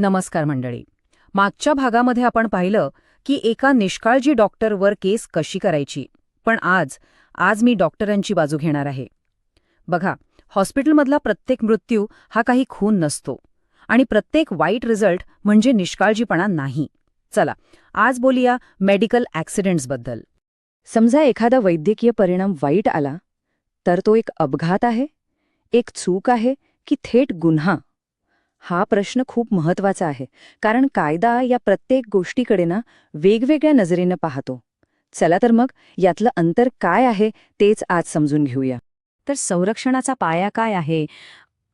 नमस्कार मंडळी. मागच्या भागामध्ये आपण पाहिलं की एका निष्काळजी डॉक्टरवर केस कशी करायची. पण आज आज मी डॉक्टरांची बाजू घेणार आहे. बघा हॉस्पिटलमधला प्रत्येक मृत्यू हा काही खून नसतो. आणि प्रत्येक वाईट रिझल्ट म्हणजे निष्काळजीपणा नाही. चला आज बोलूया मेडिकल ॲक्सिडेंट्सबद्दल. समजा एखादा वैद्यकीय परिणाम वाईट आला तर तो एक अपघात आहे? एक चूक आहे की थेट गुन्हा? हा प्रश्न खूप महत्त्वाचा आहे कारण कायदा या प्रत्येक गोष्टीकडे ना वेगवेगळ्या नजरेनं पाहतो. चला तर मग यातलं अंतर काय आहे तेच आज समजून घेऊया. तर संरक्षणाचा पाया काय आहे?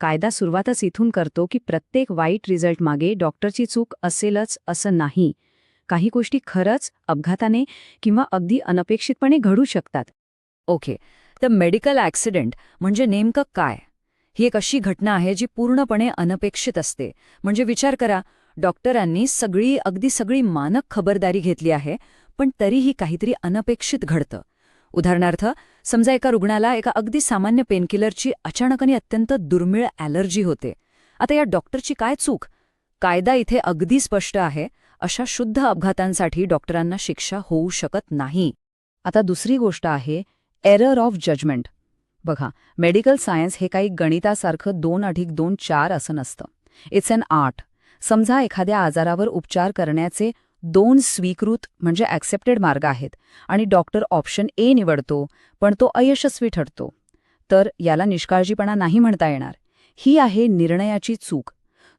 कायदा सुरुवातच इथून करतो की प्रत्येक वाईट रिझल्ट मागे डॉक्टरची चूक असेलच असं नाही. काही गोष्टी खरंच अपघाताने किंवा अगदी अनपेक्षितपणे घडू शकतात. ओके तर मेडिकल ॲक्सिडेंट म्हणजे नेमकं काय? ही एक अशी घटना आहे जी पूर्णपणे अनपेक्षित असते. म्हणजे विचार करा डॉक्टरांनी सगळी अगदी सगळी मानक खबरदारी घेतली आहे पण तरीही काहीतरी अनपेक्षित घडतं. उदाहरणार्थ समजा एका रुग्णाला एका अगदी सामान्य पेनकिलरची अचानक आणि अत्यंत दुर्मिळ ॲलर्जी होते. आता या डॉक्टरची काय चूक? कायदा इथे अगदी स्पष्ट आहे अशा शुद्ध अपघातांसाठी डॉक्टरांना शिक्षा होऊ शकत नाही. आता दुसरी गोष्ट आहे एरर ऑफ जजमेंट. बघा मेडिकल सायन्स हे काही गणितासारखं दोन अधिक दोन चार असं नसतं. इट्स अन आर्ट समजा एखाद्या आजारावर उपचार करण्याचे दोन स्वीकृत म्हणजे ॲक्सेप्टेड मार्ग आहेत आणि डॉक्टर ऑप्शन ए निवडतो पण तो अयशस्वी ठरतो. तर याला निष्काळजीपणा नाही म्हणता येणार. ही आहे निर्णयाची चूक.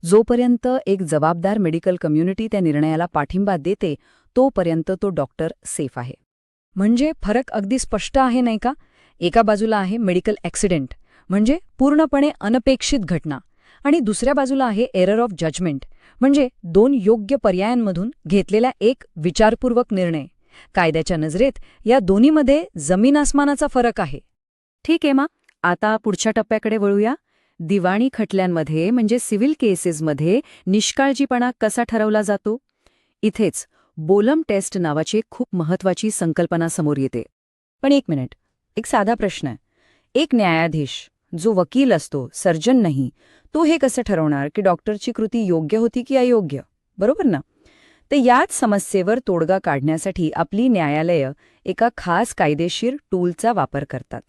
जोपर्यंत एक जबाबदार मेडिकल कम्युनिटी त्या निर्णयाला पाठिंबा देते तोपर्यंत तो डॉक्टर सेफ आहे. म्हणजे फरक अगदी स्पष्ट आहे नाही का? एका बाजूला आहे मेडिकल ॲक्सिडेंट म्हणजे पूर्णपणे अनपेक्षित घटना आणि दुसऱ्या बाजूला आहे एरर ऑफ जजमेंट म्हणजे दोन योग्य पर्यायांमधून घेतलेला एक विचारपूर्वक निर्णय. कायद्याच्या नजरेत या दोन्हीमध्ये जमीन आसमानाचा फरक आहे. ठीक आहे मा. आता पुढच्या टप्प्याकडे वळूया. दिवाणी खटल्यांमध्ये म्हणजे सिव्हिल केसेसमध्ये निष्काळजीपणा कसा ठरवला जातो? इथेच बोलम टेस्ट नावाची खूप महत्वाची संकल्पना समोर येते. पण एक मिनिट. एक साधा प्रश्न आहे. एक न्यायाधीश जो वकील असतो सर्जन नाही तो हे कसं ठरवणार की डॉक्टरची कृती योग्य होती की अयोग्य? बरोबर ना? तर याच समस्येवर तोडगा काढण्यासाठी आपली न्यायालयं एका खास कायदेशीर टूलचा वापर करतात.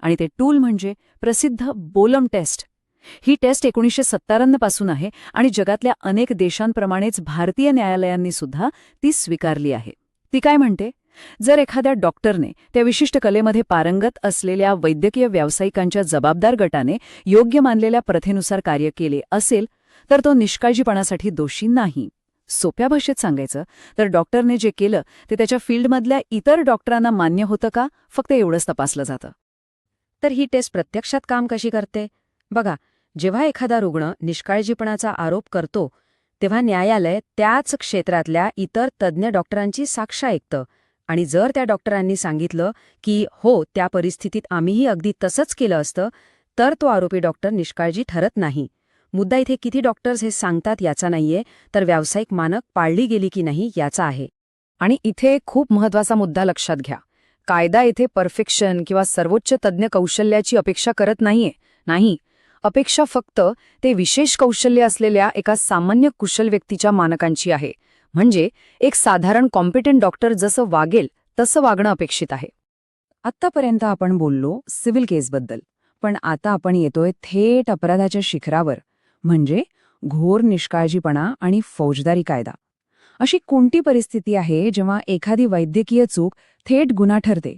आणि ते टूल म्हणजे प्रसिद्ध बोलम टेस्ट. ही टेस्ट एकोणीसशे सत्तावन्नपासून आहे आणि जगातल्या अनेक देशांप्रमाणेच भारतीय न्यायालयांनी सुद्धा ती स्वीकारली आहे. ती काय म्हणते? जर एखाद्या डॉक्टरने त्या विशिष्ट कलेमध्ये पारंगत असलेल्या वैद्यकीय व्यावसायिकांच्या जबाबदार गटाने योग्य मानलेल्या प्रथेनुसार कार्य केले असेल तर तो निष्काळजीपणासाठी दोषी नाही. सोप्या भाषेत सांगायचं तर डॉक्टरने जे केलं ते त्याच्या फील्डमधल्या इतर डॉक्टरांना मान्य होतं का? फक्त एवढंच तपासलं जातं. तर ही टेस्ट प्रत्यक्षात काम कशी करते? बघा जेव्हा एखादा रुग्ण निष्काळजीपणाचा आरोप करतो तेव्हा न्यायालय त्याच क्षेत्रातल्या इतर तज्ज्ञ डॉक्टरांची साक्ष ऐकतं. आणि जर त्या डॉक्टरांनी सांगितलं की हो त्या परिस्थितीत आम्हीही अगदी तसंच केलं असतं तर तो आरोपी डॉक्टर निष्काळजी ठरत नाही. मुद्दा इथे किती डॉक्टर्स हे सांगतात याचा नाहीये तर व्यावसायिक मानक पाळली गेली की नाही याचा आहे. आणि इथे एक खूप महत्त्वाचा मुद्दा लक्षात घ्या. कायदा इथे परफेक्शन किंवा सर्वोच्च तज्ज्ञ कौशल्याची अपेक्षा करत नाहीये. नाही. अपेक्षा फक्त ते विशेष कौशल्य असलेल्या एका सामान्य कुशल व्यक्तीच्या मानकांची आहे. म्हणजे एक साधारण कॉम्पिटंट डॉक्टर जसं वागेल तसं वागणं अपेक्षित आहे. आत्तापर्यंत आपण बोललो सिव्हिल केसबद्दल पण आता आपण येतोय थेट अपराधाच्या शिखरावर. म्हणजे घोर निष्काळजीपणा आणि फौजदारी कायदा. अशी कोणती परिस्थिती आहे जेव्हा एखादी वैद्यकीय चूक थेट गुन्हा ठरते?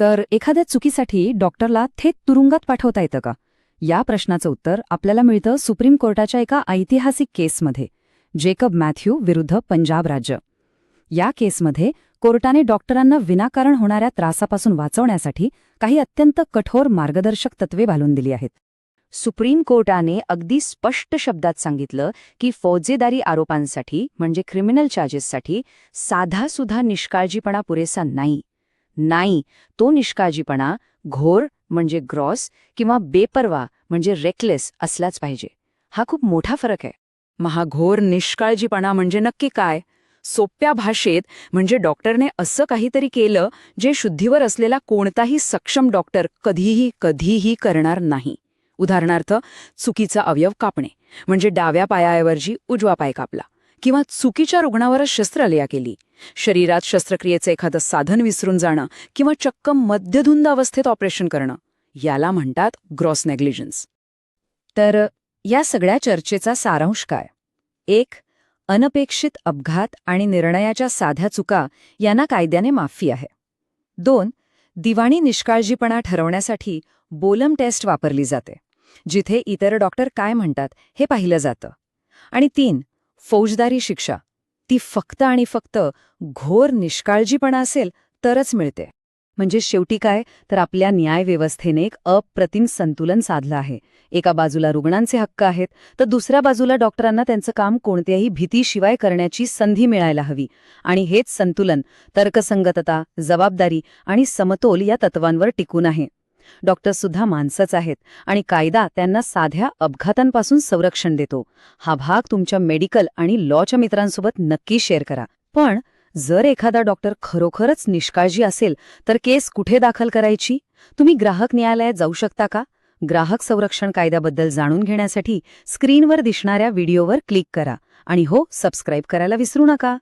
तर एखाद्या चुकीसाठी डॉक्टरला थेट तुरुंगात पाठवता येतं का? या प्रश्नाचं उत्तर आपल्याला मिळतं सुप्रीम कोर्टाच्या एका ऐतिहासिक केसमध्ये. जेकब मॅथ्यू विरुद्ध पंजाब राज्य. या केसमध्ये कोर्टाने डॉक्टरांना विनाकारण होणाऱ्या त्रासापासून वाचवण्यासाठी काही अत्यंत कठोर मार्गदर्शक तत्वे घालून दिली आहेत. सुप्रीम कोर्टाने अगदी स्पष्ट शब्दात सांगितलं की फौजेदारी आरोपांसाठी म्हणजे क्रिमिनल चार्जेससाठी साधासुद्धा निष्काळजीपणा पुरेसा नाही. नाही तो निष्काळजीपणा घोर म्हणजे ग्रॉस किंवा बेपरवा म्हणजे रेकलेस असलाच पाहिजे. हा खूप मोठा फरक आहे. महाघोर निष्काळजीपणा म्हणजे नक्की काय? सोप्या भाषेत म्हणजे डॉक्टरने असं काहीतरी केलं जे शुद्धीवर असलेला कोणताही सक्षम डॉक्टर कधीही कधीही करणार नाही. उदाहरणार्थ चुकीचा अवयव कापणे म्हणजे डाव्या पायाऐवजी उजवा पाय कापला किंवा चुकीच्या रुग्णावरच शस्त्रलया केली शरीरात शस्त्रक्रियेचं एखादं साधन विसरून जाणं किंवा चक्क मध्यधुंद अवस्थेत ऑपरेशन करणं याला म्हणतात ग्रॉस नेग्लिजन्स. तर या सगळ्या चर्चेचा सारांश काय? एक अनपेक्षित अपघात आणि निर्णयाच्या साध्या चुका यांना कायद्याने माफी आहे. दोन दिवाणी निष्काळजीपणा ठरवण्यासाठी बोलम टेस्ट वापरली जाते जिथे इतर डॉक्टर काय म्हणतात हे पाहिलं जातं. आणि तीन फौजदारी शिक्षा ती फक्त आणि फक्त घोर निष्काळजीपणा असेल तरच मिळते. म्हणजे शेवटी काय? तर आपल्या न्यायव्यवस्थेने एक अप्रतिम संतुलन साधलं आहे. एका बाजूला रुग्णांचे हक्क आहेत तर दुसऱ्या बाजूला डॉक्टरांना त्यांचं काम कोणत्याही भीतीशिवाय करण्याची संधी मिळायला हवी. आणि हेच संतुलन तर्कसंगतता जबाबदारी आणि समतोल या तत्वांवर टिकून आहे. डॉक्टरसुद्धा माणसंच आहेत आणि कायदा त्यांना साध्या अपघातांपासून संरक्षण देतो. हा भाग तुमच्या मेडिकल आणि लॉच्या मित्रांसोबत नक्की शेअर करा. पण जर एखादा डॉक्टर खरोखरच निष्काळजी असेल तर केस कुठे दाखल करायची? तुम्ही ग्राहक न्यायालयात जाऊ शकता का? ग्राहक संरक्षण कायद्याबद्दल जाणून घेण्यासाठी स्क्रीनवर दिसणाऱ्या व्हिडिओवर क्लिक करा आणि हो सबस्क्राईब करायला विसरू नका.